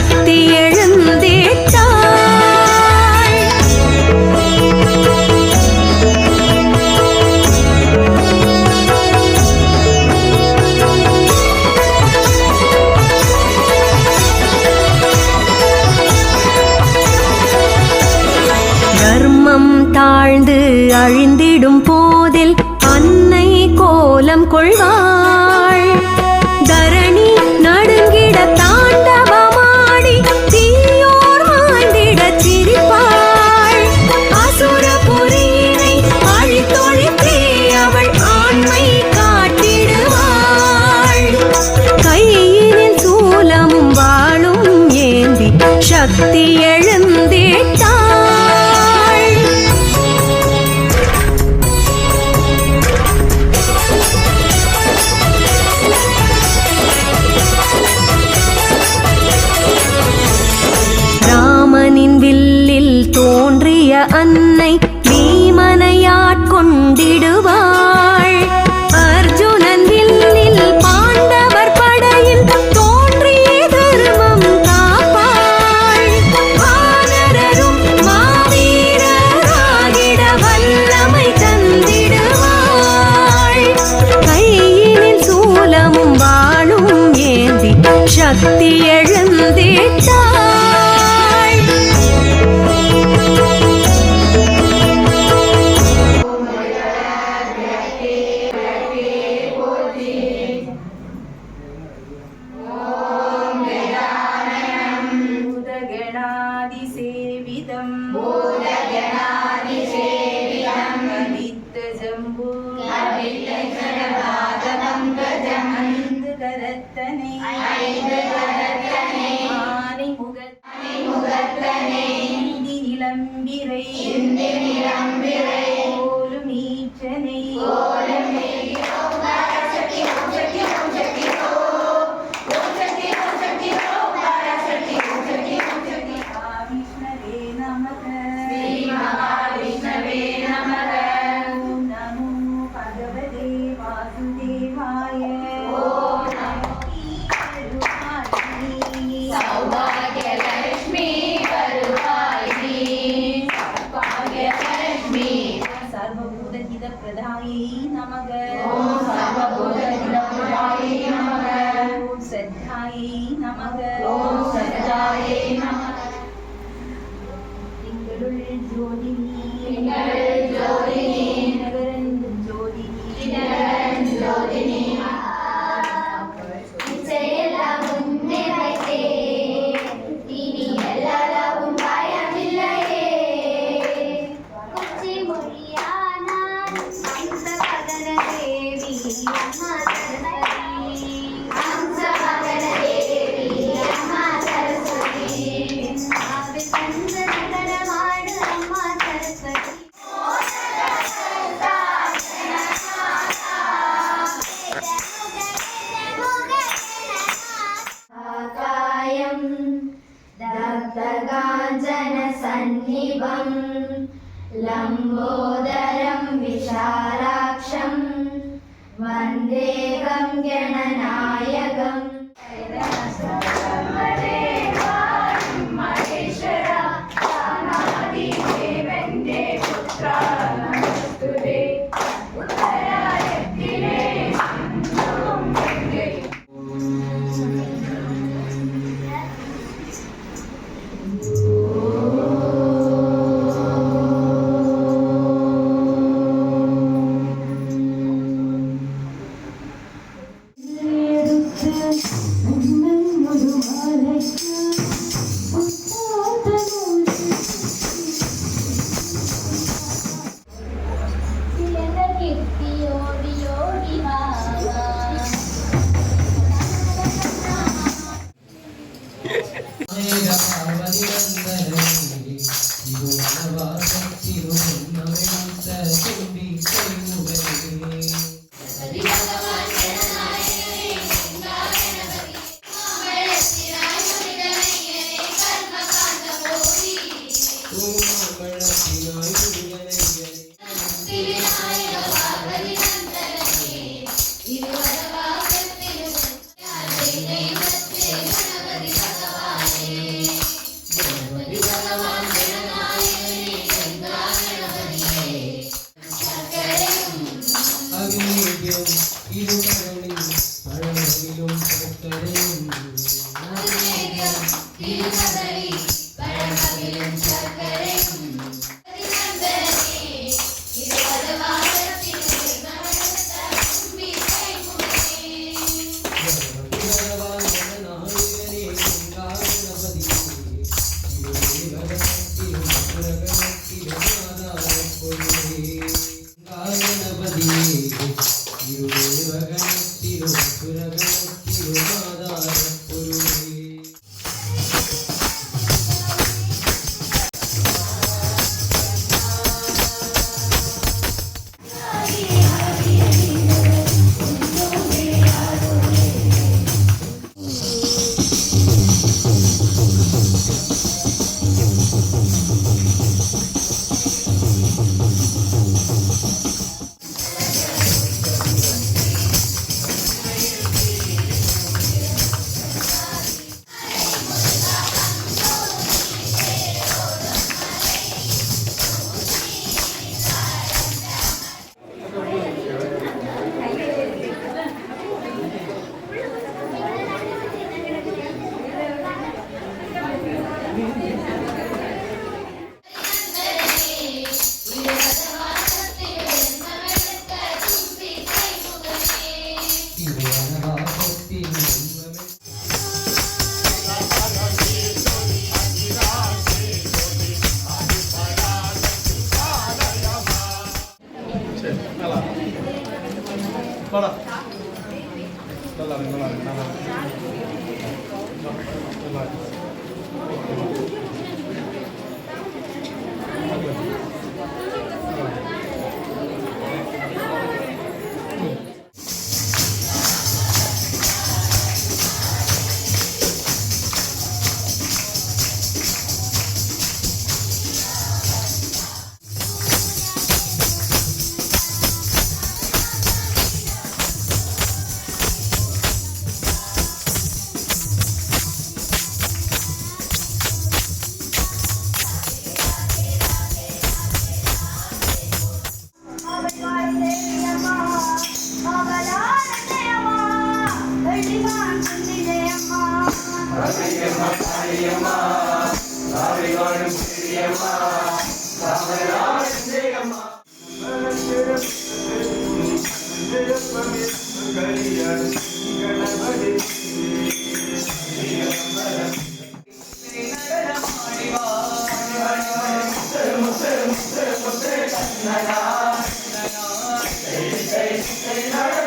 சக்தி எழுந்தேற்றாள் தர்மம் தாழ்ந்து அழிந்திடும் போதில் அன்னை கோலம் கொள்வார். சக்தி முகத்தனே ஐந்துகரத்தனை ஆனைமுகத்தனை திங்களுள் ஜோதினி Gang. ಹೇ ರಾಮ ನಿರಂಜನೇ ಇದು ಅನವಾಸ Amen.